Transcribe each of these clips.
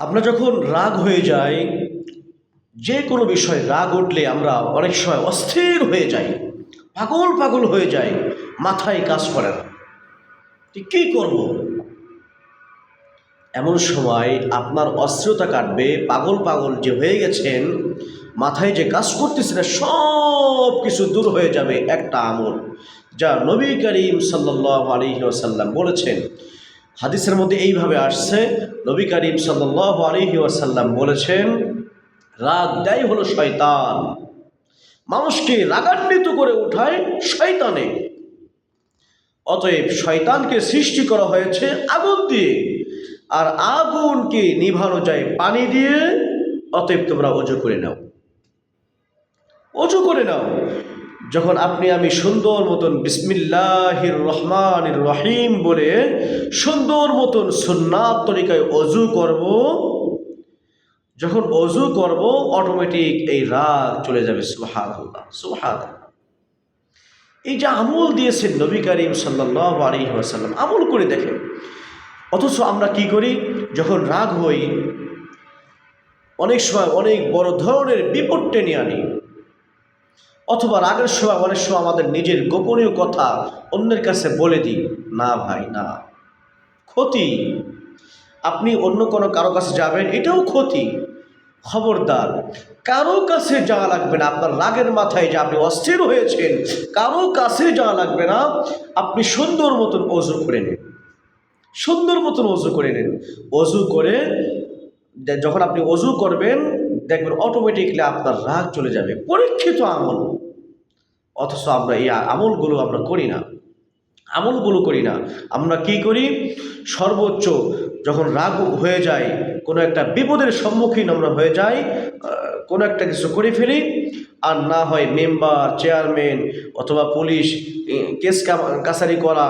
আপনার যখন রাগ হয়ে যায় যে কোনো বিষয়ে রাগ উঠলে আমরা অনেক সময় অস্থির হয়ে যাই, পাগল পাগল হয়ে যাই, মাথায় কাজ করে না। কী করব? এমন সময় আপনার অস্থিরতা কাটবে, পাগল পাগল যে হয়ে গেছেন, মাথায় যে কাজ করতেছে না সব কিছু দূর হয়ে যাবে একটা আমল, যা নবী করিম সাল্লাহ আলী ওয়াসাল্লাম বলেছেন। হাদিসের মধ্যে এইভাবে আসছে, নবী করিম সাল্লাহ বলেছেন, রাগ দেয় হলো শয়তান। মানুষকে রাগান্বিত করে উঠায় শয়তানে। অতএব শয়তানকে সৃষ্টি করা হয়েছে আগুন দিয়ে। আর আগুনকে নিভানো যায় পানি দিয়ে। অতএব তোমরা অজু করে নাও। অজু করে নাও। যখন আপনি আমি সুন্দর মতন বিসমিল্লাহির রহমানির রহিম বলে সুন্দর মতন সুন্নাত তরিকায় অজু করব, যখন অজু করব অটোমেটিক এই রাগ চলে যাবে আল্লাহ সুহান এই যে আমল দিয়েছেন নবী করিম সাল্লাহ আলী আমল করে দেখেন। অথচ আমরা কি করি? যখন রাগ হই, অনেক সময় অনেক বড় ধরনের বিপদ টেনে আনি। অথবা রাগের সময় অনেক সময় আমাদের নিজের গোপনীয় কথা অন্যের কাছে বলে দিই। না ভাই, না। ক্ষতি। আপনি অন্য কোনো কারও কাছে যাবেন, এটাও ক্ষতি। খবরদার, কারও কাছে যাওয়া লাগবে না। আপনার রাগের মাথায় যে আপনি অস্থির হয়েছেন, কারও কাছে যাওয়া লাগবে না। আপনি সুন্দর মতন অজু করে নিন। সুন্দর মতন অজু করে নিন। অজু করে যখন আপনি অজু করবেন, দেখবেন অটোমেটিকলি আপনার রাগ চলে যাবে। পরীক্ষিত আমল। অথচ আমরা এই আমলগুলো আমরা করি না। আমলগুলো করি না। আমরা কি করি? সর্বোচ্চ যখন রাগ হয়ে যায়, কোনো একটা বিপদের সম্মুখীন আমরা হয়ে যাই কোনো একটা কিছু করে ফেলি, আর না হয় মেম্বার, চেয়ারম্যান অথবা পুলিশ কেস কাছারি করা,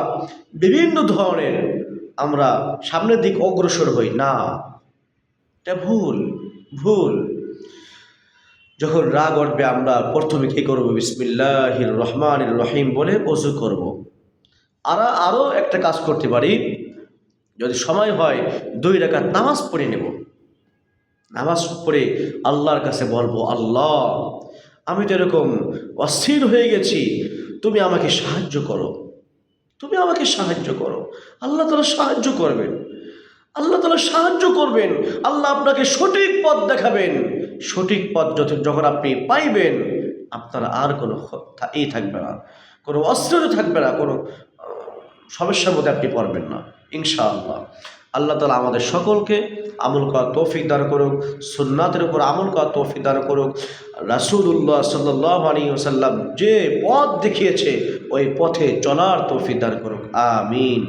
বিভিন্ন ধরনের আমরা সামনের দিক অগ্রসর হই। না, এটা ভুল ভুল। যখন রাগ উঠবে, আমরা প্রথমে কী করব? বিসমিল্লাহির রহমান রহিম বলে অজু করব। আর আরও একটা কাজ করতে পারি। যদি সময় হয়, দুই রাকাত নামাজ পড়ে নেব। নামাজ পড়ে আল্লাহর কাছে বলব, আল্লাহ, আমি তো এরকম অস্থির হয়ে গেছি। তুমি আমাকে সাহায্য করো। তুমি আমাকে সাহায্য করো। আল্লাহ তালা সাহায্য করবেন। আল্লাহ তালা সাহায্য করবেন। আল্লাহ আপনাকে সঠিক পথ দেখাবেন। সঠিক পথ যত যখন আপনি পাইবেন, আপনার আর কোনো ই থাকবে না। কোনো অস্ত্র থাকবে না, কোনো সমস্যার মধ্যে আপনি পড়বেন না, ইনশাআল্লাহ। আল্লাহ তালা আমাদের সকলকে আমল করা তৌফিক দান করুক, সুন্নাতের উপর আমল করা তৌফিক দান করুক। রাসুল্লাহ সাল্লাহ আলী ওসাল্লাম যে পথ দেখিয়েছে, ওই পথে চলার তৌফিক দান করুক। আমিন।